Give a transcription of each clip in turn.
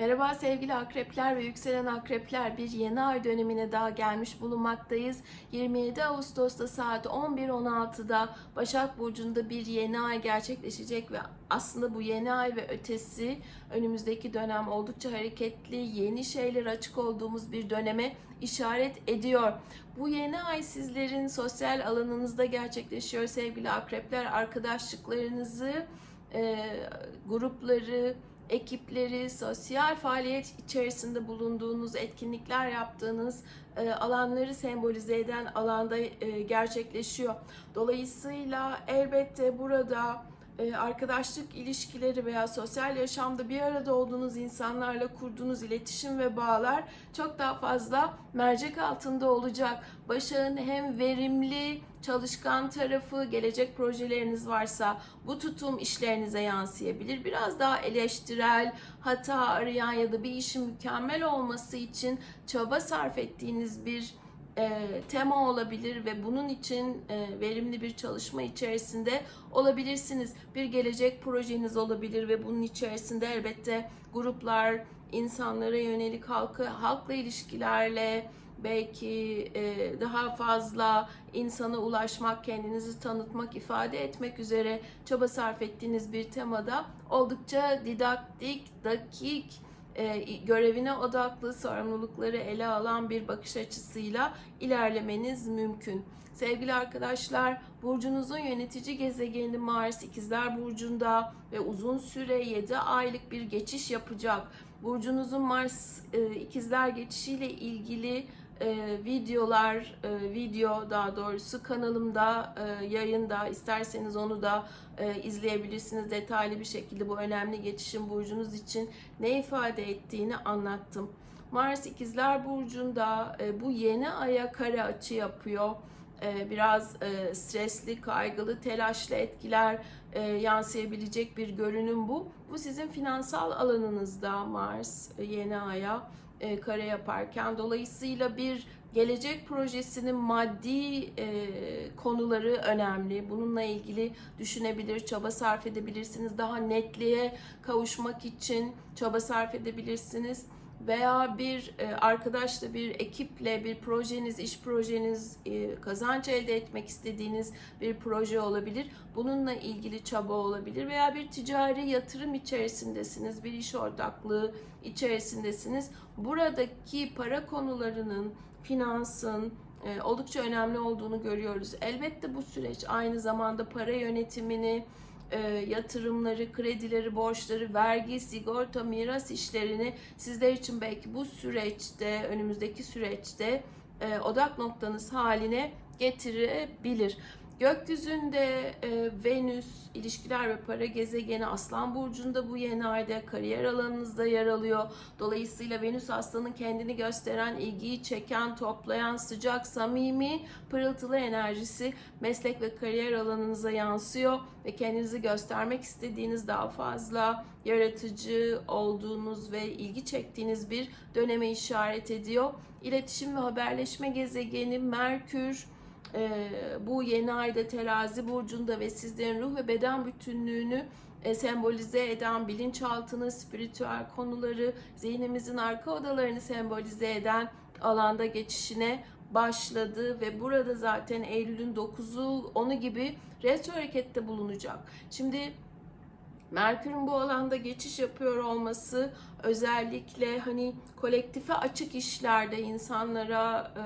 Merhaba sevgili akrepler ve yükselen akrepler bir yeni ay dönemine daha gelmiş bulunmaktayız. 27 Ağustos'ta saat 11.16'da Başak Burcu'nda bir yeni ay gerçekleşecek ve aslında bu yeni ay ve ötesi önümüzdeki dönem oldukça hareketli, yeni şeyler açık olduğumuz bir döneme işaret ediyor. Bu yeni ay sizlerin sosyal alanınızda gerçekleşiyor sevgili akrepler. Arkadaşlıklarınızı, e, grupları, ekipleri, sosyal faaliyet içerisinde bulunduğunuz, etkinlikler yaptığınız e, alanları sembolize eden alanda e, gerçekleşiyor. Dolayısıyla elbette burada arkadaşlık ilişkileri veya sosyal yaşamda bir arada olduğunuz insanlarla kurduğunuz iletişim ve bağlar çok daha fazla mercek altında olacak. Başak'ın hem verimli, çalışkan tarafı, gelecek projeleriniz varsa bu tutum işlerinize yansıyabilir. Biraz daha eleştirel, hata arayan ya da bir işin mükemmel olması için çaba sarf ettiğiniz bir e, tema olabilir ve bunun için e, verimli bir çalışma içerisinde olabilirsiniz. Bir gelecek projeniz olabilir ve bunun içerisinde elbette gruplar, insanlara yönelik halkı, halkla ilişkilerle belki e, daha fazla insana ulaşmak, kendinizi tanıtmak, ifade etmek üzere çaba sarf ettiğiniz bir temada oldukça didaktik, dakik, görevine odaklı sorumlulukları ele alan bir bakış açısıyla ilerlemeniz mümkün. Sevgili arkadaşlar, burcunuzun yönetici gezegeni Mars İkizler burcunda ve uzun süre 7 aylık bir geçiş yapacak. Burcunuzun Mars e, İkizler geçişiyle ilgili e, videolar, e, video daha doğrusu kanalımda e, yayında isterseniz onu da e, izleyebilirsiniz detaylı bir şekilde bu önemli geçişin burcunuz için ne ifade ettiğini anlattım. Mars İkizler Burcu'nda e, bu yeni aya kare açı yapıyor. E, biraz e, stresli, kaygılı, telaşlı etkiler e, yansıyabilecek bir görünüm bu. Bu sizin finansal alanınızda Mars yeni aya e, kare yaparken dolayısıyla bir gelecek projesinin maddi e, konuları önemli. Bununla ilgili düşünebilir, çaba sarf edebilirsiniz. Daha netliğe kavuşmak için çaba sarf edebilirsiniz veya bir e, arkadaşla, bir ekiple bir projeniz, iş projeniz, e, kazanç elde etmek istediğiniz bir proje olabilir. Bununla ilgili çaba olabilir veya bir ticari yatırım içerisindesiniz, bir iş ortaklığı içerisindesiniz. Buradaki para konularının, finansın, e, oldukça önemli olduğunu görüyoruz. Elbette bu süreç aynı zamanda para yönetimini, e, yatırımları, kredileri, borçları, vergi, sigorta, miras işlerini sizler için belki bu süreçte, önümüzdeki süreçte e, odak noktanız haline getirebilir. Gökyüzünde e, Venüs, ilişkiler ve para gezegeni Aslan Burcu'nda bu yeni ayda kariyer alanınızda yer alıyor. Dolayısıyla Venüs Aslan'ın kendini gösteren, ilgiyi çeken, toplayan, sıcak, samimi, pırıltılı enerjisi meslek ve kariyer alanınıza yansıyor ve kendinizi göstermek istediğiniz daha fazla yaratıcı olduğunuz ve ilgi çektiğiniz bir döneme işaret ediyor. İletişim ve haberleşme gezegeni Merkür, e, bu yeni ayda terazi burcunda ve sizlerin ruh ve beden bütünlüğünü e, sembolize eden bilinçaltını, spiritüel konuları, zihnimizin arka odalarını sembolize eden alanda geçişine başladı ve burada zaten Eylül'ün 9'u 10'u gibi retro harekette bulunacak. Şimdi Merkür'ün bu alanda geçiş yapıyor olması özellikle hani kolektife açık işlerde insanlara e,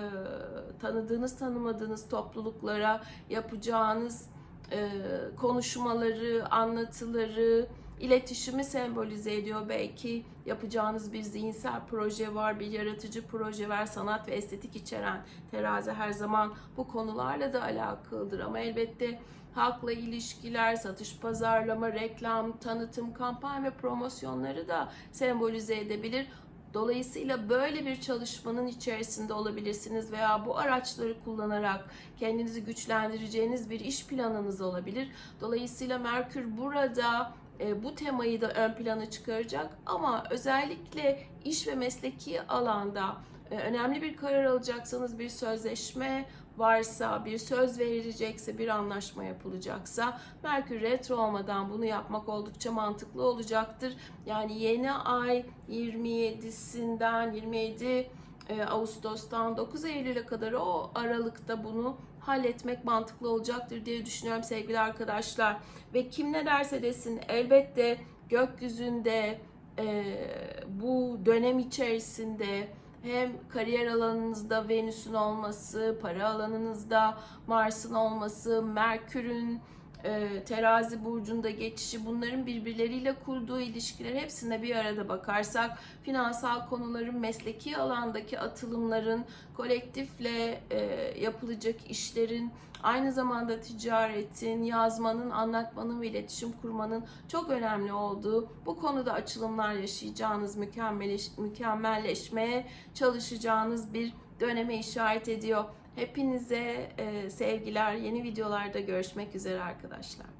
tanıdığınız tanımadığınız topluluklara yapacağınız e, konuşmaları, anlatıları, iletişimi sembolize ediyor. Belki yapacağınız bir zihinsel proje var, bir yaratıcı proje var, sanat ve estetik içeren terazi her zaman bu konularla da alakalıdır. Ama elbette halkla ilişkiler, satış, pazarlama, reklam, tanıtım, kampanya ve promosyonları da sembolize edebilir. Dolayısıyla böyle bir çalışmanın içerisinde olabilirsiniz veya bu araçları kullanarak kendinizi güçlendireceğiniz bir iş planınız olabilir. Dolayısıyla Merkür burada e, bu temayı da ön plana çıkaracak ama özellikle iş ve mesleki alanda önemli bir karar alacaksanız bir sözleşme varsa, bir söz verilecekse, bir anlaşma yapılacaksa Merkür retro olmadan bunu yapmak oldukça mantıklı olacaktır. Yani yeni ay 27'sinden 27 e, Ağustos'tan 9 Eylül'e kadar o aralıkta bunu halletmek mantıklı olacaktır diye düşünüyorum sevgili arkadaşlar. Ve kim ne derse desin elbette gökyüzünde e, bu dönem içerisinde hem kariyer alanınızda Venüs'ün olması, para alanınızda Mars'ın olması, Merkür'ün e, terazi burcunda geçişi bunların birbirleriyle kurduğu ilişkiler hepsine bir arada bakarsak finansal konuların mesleki alandaki atılımların kolektifle e, yapılacak işlerin aynı zamanda ticaretin, yazmanın, anlatmanın ve iletişim kurmanın çok önemli olduğu bu konuda açılımlar yaşayacağınız mükemmelleşmeye çalışacağınız bir döneme işaret ediyor. Hepinize sevgiler. Yeni videolarda görüşmek üzere arkadaşlar.